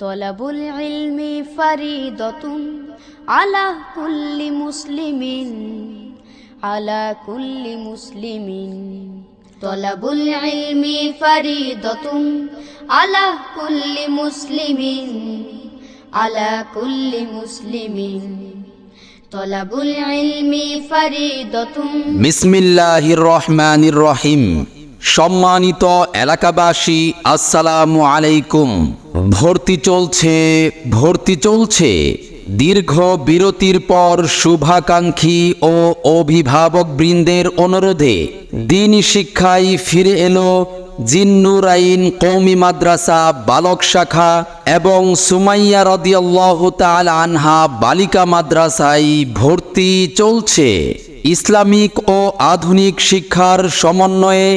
তলাবুল ইলমি ফারিদতুন আলা কুল্লি মুসলিমিন, আলা কুল্লি মুসলিমিন। তলাবুল ইলমি ফারিদতুন আলা কুল্লি মুসলিমিন, আলা কুল্লি মুসলিমিন। তলাবুল ইলমি ফারিদতুন। বিসমিল্লাহির রহমানির রহিম। সম্মানিত এলাকাবাসী, আসসালামু আলাইকুম। ভর্তি চলছে ভর্তি চলছে। দীর্ঘ বিরতির পর শুভাকাঙ্ক্ষী ও অভিভাবক বৃন্দের অনুরোধে দিন শিক্ষায় ফিরে এলো জিন্নুরাইন কৌমি মাদ্রাসা বালক শাখা এবং সুমাইয়া রদিয়াল্লাহ তাল আনহা বালিকা মাদ্রাসায় ভর্তি চলছে। ইসলামিক ও আধুনিক শিক্ষার সমন্বয়ে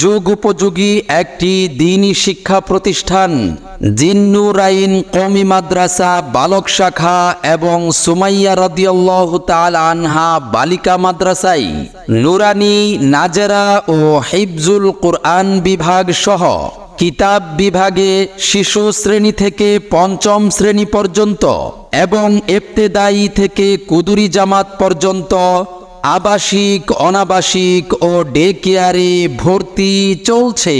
যুগ উপযোগী একটি দিনী শিক্ষা প্রতিষ্ঠান, জিন্নুরাইন কমি মাদ্রাসা, বালক শাখা এবং সুমাইয়া রদিয়াল্লাহ তাল আনহা বালিকা মাদ্রাসায় নুরানি, নাজেরা ও হিফজুল কোরআন বিভাগ সহ কিতাব বিভাগে শিশু শ্রেণি থেকে পঞ্চম শ্রেণি পর্যন্ত এবং এফতেদায়ী থেকে কুদুরি জামাত পর্যন্ত আবাসিক, অনাবাসিক ও ডে কেয়ারে ভর্তি চলছে।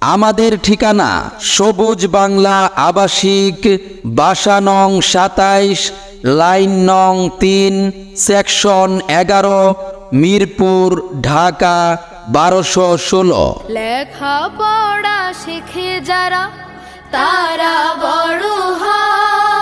আমাদের ঠিকানা সবুজ বাংলা আবাসিক, বাসা নং সাতাইশ, লাইন নং তিন, সেকশন এগারো, মিরপুর, ঢাকা বারোশো ষোলো। লেখা পড়া শিখে যারা, তারা বড় হয়।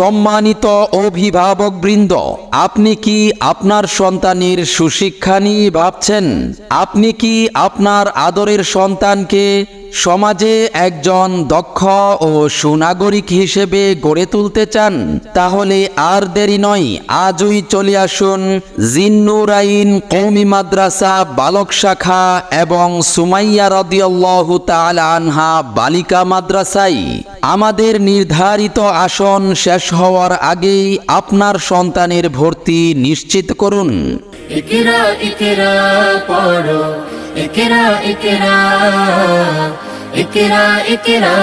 সম্মানিত অভিভাবক বৃন্দ, আপনি কি আপনার সন্তানের সুশিক্ষা নিয়ে ভাবছেন? আপনি কি আপনার আদরের সন্তানকে সমাজে একজন দক্ষ ও সুনাগরিক হিসেবে গড়ে তুলতে চান, তাহলে আর দেরি নয়, আজই চলে আসুন জিন্নুরাইন কৌমি মাদ্রাসা বালক শাখা এবং সুমাইয়া রদিয়াল্লাহু আনহা বালিকা মাদ্রাসায়। আমাদের নির্ধারিত আসন শেষ হওয়ার আগেই আপনার সন্তানের ভর্তি নিশ্চিত করুন। ইকরা ইকরা, পড়ো। ইকরা ইকরা ইকরা ইকরা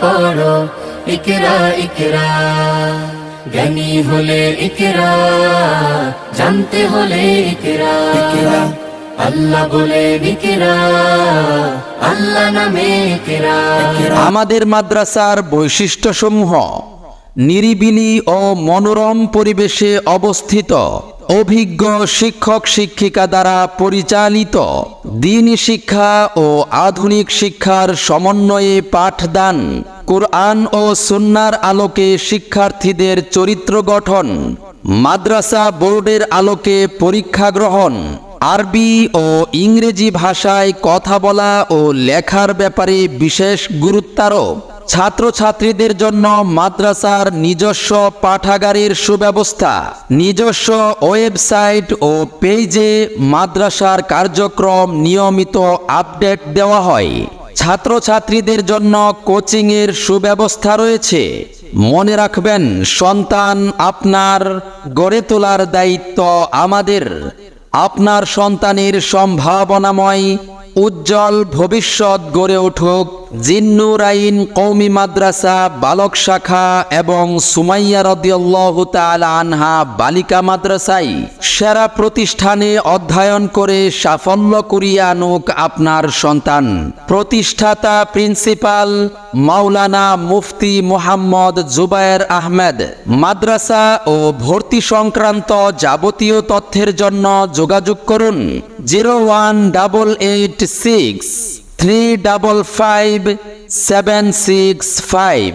পড়ো। ইকরা ইকরা জ্ঞানী হলে ইকরা জানতে হলে ইকরা। ইকরা। আল্লাহ বলে ইকরা আল্লাহ নামে ইকরা। আমাদের মাদ্রাসার বৈশিষ্ট্যসমূহ নিরিবিলি ও মনোরম পরিবেশে অবস্থিত। অভিজ্ঞ শিক্ষক শিক্ষিকা দ্বারা পরিচালিত দিনী শিক্ষা ও আধুনিক শিক্ষার সমন্বয়ে পাঠদান, কোরআন ও সুন্নার আলোকে শিক্ষার্থীদের চরিত্র গঠন, মাদ্রাসা বোর্ডের আলোকে পরীক্ষা গ্রহণ, আরবি ও ইংরেজি ভাষায় কথা বলা ও লেখার ব্যাপারে বিশেষ গুরুত্বারোপ। ছাত্রছাত্রীদের জন্য মাদ্রাসার নিজস্ব পাঠাগারের সুব্যবস্থা, নিজস্ব ওয়েবসাইট ও পেজে মাদ্রাসার কার্যক্রম নিয়মিত আপডেট দেওয়া হয়। ছাত্রছাত্রীদের জন্য কোচিংয়ের সুব্যবস্থা রয়েছে। মনে রাখবেন, সন্তান আপনার গড়ে তোলার দায়িত্ব আমাদের। আপনার সন্তানের সম্ভাবনাময় উজ্জ্বল ভবিষ্যৎ গড়ে উঠুক জিন্নুরাইন কৌমি মাদ্রাসা, বালক শাখা এবং সুমাইয়া তাআলা আনহা বালিকা মাদ্রাসাই সেরা প্রতিষ্ঠানে অধ্যয়ন করে সাফল্য করিয়া আনুক আপনার সন্তান। প্রতিষ্ঠাতা প্রিন্সিপাল মাওলানা মুফতি মোহাম্মদ জুবায়ের আহমেদ, মাদ্রাসা ও ভর্তি সংক্রান্ত যাবতীয় তথ্যের জন্য যোগাযোগ করুন zero one double eight six three double five seven six five.